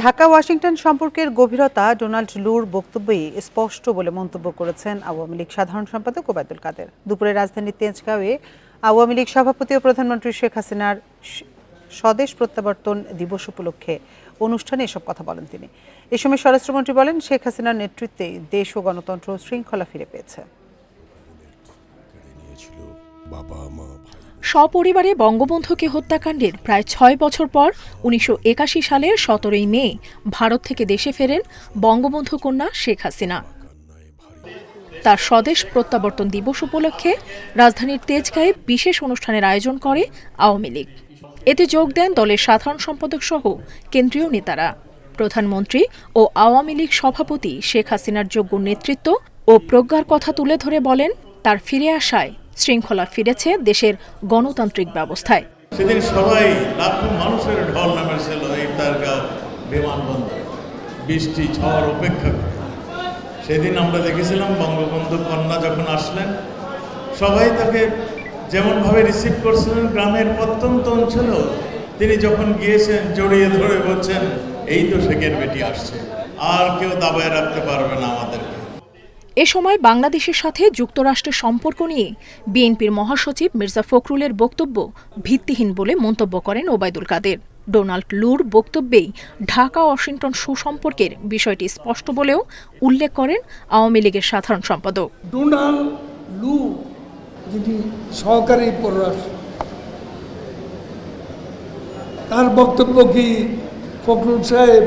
Dhaka, Washington সম্পর্কের গভীরতা Donald লুর বক্তব্যেই স্পষ্ট বলে মন্তব্য করেছেন আওয়ামী লীগ সাধারণ সম্পাদক ওবায়দুল কাদের। দুপুরে রাজধানীর তেজগাঁওয়ে আওয়ামী লীগ সভাপতি ও প্রধানমন্ত্রী শেখ হাসিনার স্বদেশ প্রত্যাবর্তন দিবস উপলক্ষে অনুষ্ঠানে এসব কথা বলেন তিনি। এ সময় স্বরাষ্ট্রমন্ত্রী বলেন, শেখ হাসিনার নেতৃত্বে দেশ ও গণতন্ত্র শৃঙ্খলা ফিরে পেয়েছে। সপরিবারে বঙ্গবন্ধুকে হত্যাকাণ্ডের প্রায় ছয় বছর পর উনিশশো একাশি সালের সতেরোই মে ভারত থেকে দেশে ফেরেন বঙ্গবন্ধু কন্যা শেখ হাসিনা। তার স্বদেশ প্রত্যাবর্তন দিবস উপলক্ষে রাজধানীর তেজগাঁয়ে বিশেষ অনুষ্ঠানের আয়োজন করে আওয়ামী লীগ। এতে যোগ দেন দলের সাধারণ সম্পাদক সহ কেন্দ্রীয় নেতারা। প্রধানমন্ত্রী ও আওয়ামী লীগ সভাপতি শেখ হাসিনার যোগ্য নেতৃত্ব ও প্রজ্ঞার কথা তুলে ধরে বলেন, তার ফিরে আসায় শৃঙ্খলা ফিরেছে দেশের গণতান্ত্রিক ব্যবস্থায়। সেদিন সবাই লাখো মানুষের ঢল নামেছিল এই তারগাঁও বিমানবন্দরে। বৃষ্টি, ঝড়, অপেক্ষা করে। সেদিন আমরা দেখেছিলাম বঙ্গবন্ধু কন্যা যখন আসলেন, সবাই তাকে যেমনভাবে রিসিভ করছিলেন, গ্রামের প্রত্যন্ত অঞ্চলেও তিনি যখন গিয়েছেন, জড়িয়ে ধরে বলছেন, এই তো শেখের বেটি আসছে, আর কেউ দাবায় রাখতে পারবে না আমাদেরকে এ সময় বাংলাদেশের সাথে যুক্তরাষ্ট্রের সম্পর্ক নিয়ে বিএনপির মহাসচিব মির্জা ফখরুলের বক্তব্য ভিত্তিহীন বলে মন্তব্য করেন ওবায়দুল কাদের। ডোনাল্ড লুর বক্তব্যেই ঢাকা ওয়াশিংটন সুসম্পর্কের বিষয়টি স্পষ্ট বলেও উল্লেখ করেন আওয়ামী লীগের সাধারণ সম্পাদক। ডোনাল্ড যিনি সহকারী পররাষ্ট্র, তার বক্তব্য কি ফখরুল সাহেব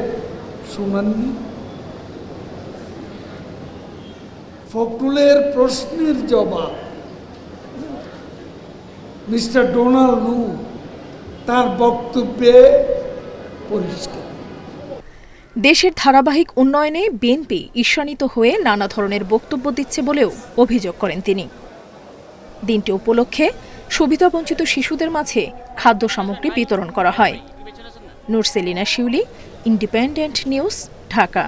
শুনাননি? ফখরুলের প্রশ্নের জবাব। মিস্টার ডোনাল্ড লু তার বক্তব্যে পরিষ্কার। দেশের ধারাবাহিক উন্নয়নে বিএনপি ঈর্ষান্বিত হয়ে নানা ধরনের বক্তব্য দিচ্ছে বলেও অভিযোগ করেন তিনি। দিনটি উপলক্ষে সুবিধাবঞ্চিত শিশুদের মাঝে খাদ্য সামগ্রী বিতরণ করা হয়। Nurselina Shiuli, independent news, Dhaka.